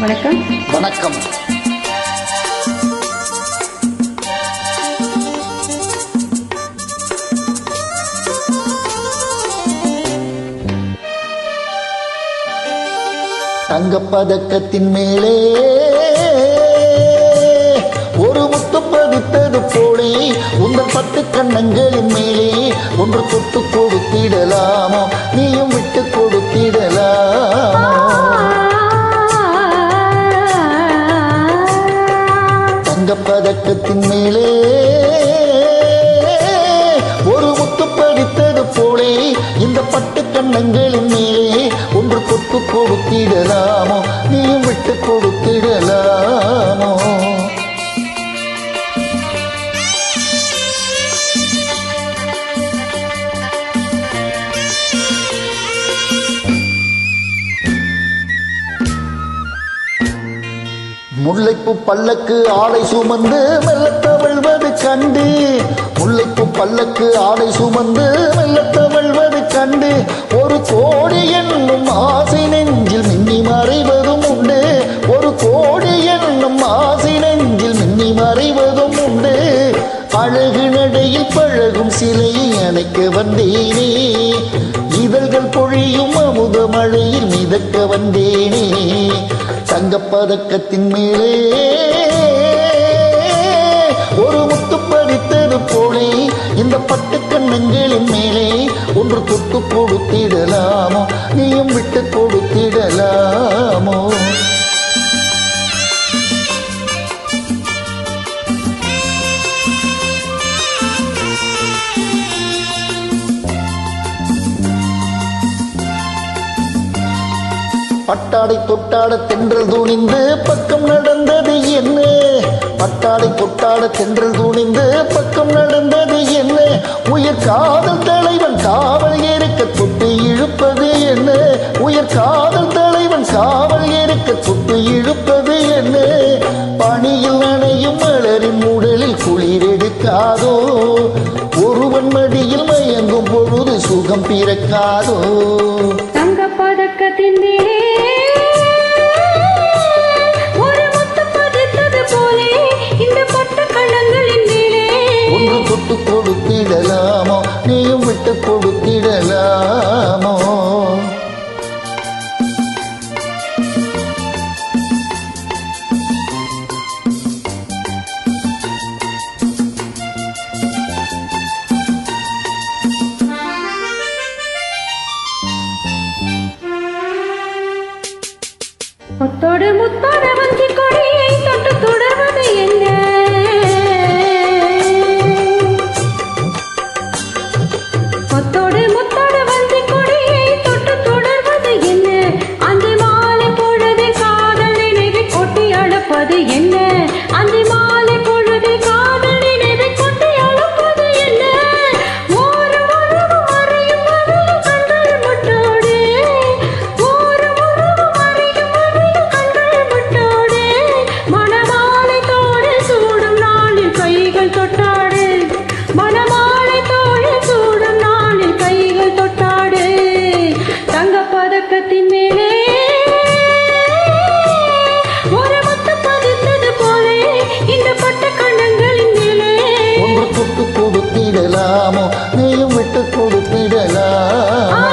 வணக்கம். வணக்கம். தங்கப்பதக்கத்தின் மேலே ஒரு முத்து பதித்தது போலே உங்கள் பத்து கண்ணங்களின் மேலே ஒன்று தொட்டு கொடுத்திடலாமோ? நீயும் விட்டு கொடுத்திடலாமோ? தங்கப்பதக்கத்தின் மேலே ஒரு முத்து பதித்தது போலே இந்த பட்டு கண்ணங்களின் மேலே ஒன்று தொட்டு கொடுத்திடலாம் முல்லைப்பு பல்லக்கு ஆடை சுமந்து மெல்ல தவழ்வது கண்டு. முல்லைப்பு பல்லக்கு ஆடை சுமந்து மெல்ல தவழ்வது கண்டு. ஒரு கோடி என்னும் ஆசை நெஞ்சில் மின்னி மறைவதும் உண்டு. ஒரு கோடி என்னும் ஆசை நெஞ்சில் மின்னி மறைவதும் உண்டு. அழகு நடையில் பழகும் சிலையை அணைக்க வந்தேனே. இதழ்கள் பொழியும் அமுத மழையில் மிதக்க வந்தேனே. தங்கப்பதக்கத்தின் மேலே ஒரு முத்து பதித்தது போலே. இந்த பட்டு கண்ணங்களின் மேலே ஒன்று தொட்டு கொடுத்திடலாமோ? நீயும் விட்டு கொடுத்திடலாமோ? பட்டாடை தொட்டாட தென்றல் துணிந்து பக்கம் நடந்தது என்ன? பட்டாடை தொட்டாட தென்றல் துணிந்து பக்கம் நடந்தது என்ன? உயிர் காதல் தலைவன் காவல் ஏற்க தொட்டு இழுப்பது என்ன? உயிர் காதல் தலைவன் காவல் ஏற்க தொட்டு இழுப்பது என்ன? பணியில் நனையும் மலரின் உடலில் குளிரெடுக்காதோ ஒருவன் மடியில் மயங்கும் பொழுது சுகம் பிறக்காதோ? தங்க பதக்கத்தின் விட்டு கொடுத்திடலாமோ? நீயும் விட்டு கொடுத்திடலாமோ? முத்தோடு முத்தோட வஞ்சி கொடியை தொட்டு தொடர்வது என்ன? கொடுக்கலாமோ நீயும் விட்டு கொடுத்திடலாம்.